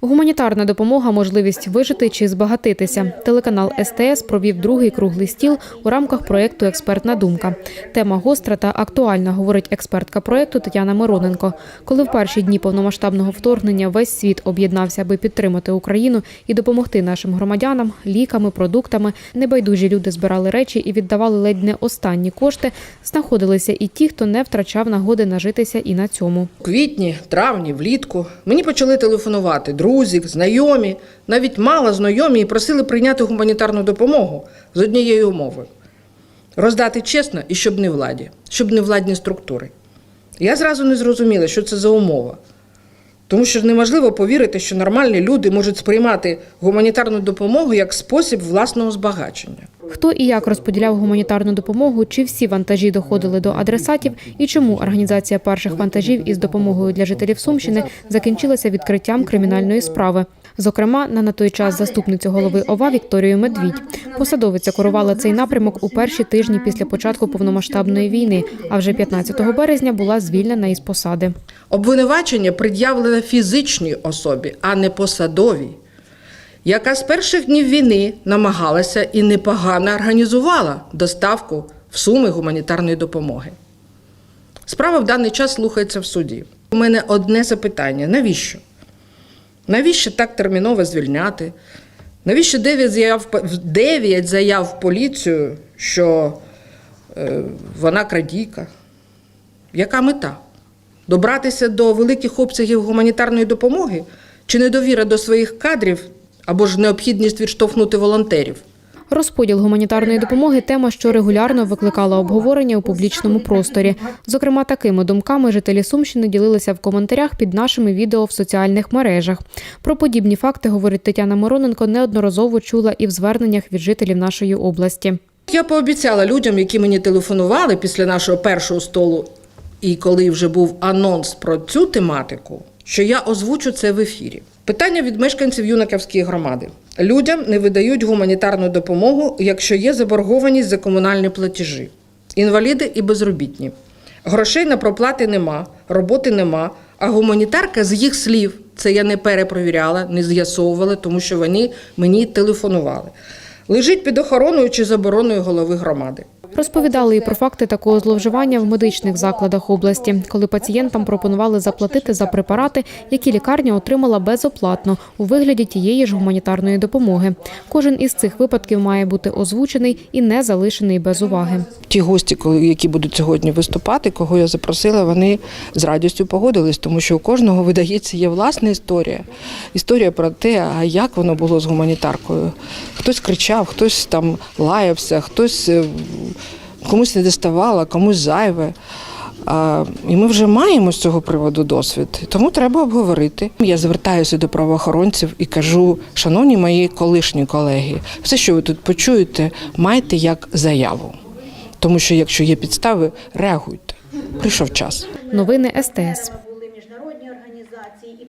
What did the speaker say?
Гуманітарна допомога можливість вижити чи збагатитися. Телеканал СТС провів другий круглий стіл у рамках проєкту Експертна думка. Тема гостра та актуальна, говорить експертка проєкту Тетяна Мироненко. Коли в перші дні повномасштабного вторгнення весь світ об'єднався, аби підтримати Україну і допомогти нашим громадянам ліками, продуктами, небайдужі люди збирали речі і віддавали ледь не останні кошти. Знаходилися і ті, хто не втрачав нагоди нажитися і на цьому. У квітні, травні, влітку мені почали телефонувати друзі, знайомі, навіть мало знайомі і просили прийняти гуманітарну допомогу з однієї умови: роздати чесно і щоб не владі, щоб не владні структури. Я зразу не зрозуміла, що це за умова. Тому що неможливо повірити, що нормальні люди можуть сприймати гуманітарну допомогу як спосіб власного збагачення. Хто і як розподіляв гуманітарну допомогу, чи всі вантажі доходили до адресатів, і чому організація перших вантажів із допомогою для жителів Сумщини закінчилася відкриттям кримінальної справи. Зокрема, на на той час заступницю голови ОВА Вікторію Медвідь. Посадовиця керувала цей напрямок у перші тижні після початку повномасштабної війни, а вже 15 березня була звільнена із посади. Обвинувачення пред'явлене фізичній особі, а не посадовій, яка з перших днів війни намагалася і непогано організувала доставку в суми гуманітарної допомоги. Справа в даний час слухається в суді. У мене одне запитання: навіщо? Навіщо так терміново звільняти? Навіщо 9 заяв, 9 заяв в поліцію, що е, вона крадійка? Яка мета? Добратися до великих обсягів гуманітарної допомоги чи недовіра до своїх кадрів або ж необхідність відштовхнути волонтерів? Розподіл гуманітарної допомоги тема, що регулярно викликала обговорення у публічному просторі. Зокрема, такими думками жителі Сумщини ділилися в коментарях під нашими відео в соціальних мережах. Про подібні факти, говорить Тетяна Мироненко, неодноразово чула і в зверненнях від жителів нашої області. Я пообіцяла людям, які мені телефонували після нашого першого столу, і коли вже був анонс про цю тематику, що я озвучу це в ефірі. Питання від мешканців юнаковської громади. Людям не видають гуманітарну допомогу, якщо є заборгованість за комунальні платежі, інваліди і безробітні. Грошей на проплати нема, роботи нема. А гуманітарка з їх слів, це я не перепровіряла, не з'ясовувала, тому що вони мені телефонували. Лежить під охороною чи забороною голови громади. Розповідали і про факти такого зловживання в медичних закладах області, коли пацієнтам пропонували заплатити за препарати, які лікарня отримала безоплатно у вигляді тієї ж гуманітарної допомоги. Кожен із цих випадків має бути озвучений і не залишений без уваги. Ті гості, які будуть сьогодні виступати, кого я запросила, вони з радістю погодились, тому що у кожного видається є власна історія. Історія про те, а як воно було з гуманітаркою. Хтось кричав, хтось там лаявся, хтось е, комусь не доставало, комусь зайве. А, і ми вже маємо з цього приводу досвід, тому треба обговорити. Я звертаюся до правоохоронців і кажу, шановні мої колишні колеги, все, що ви тут почуєте, майте як заяву. Тому що якщо є підстави, реагуйте. Прийшов час. Новини СТС.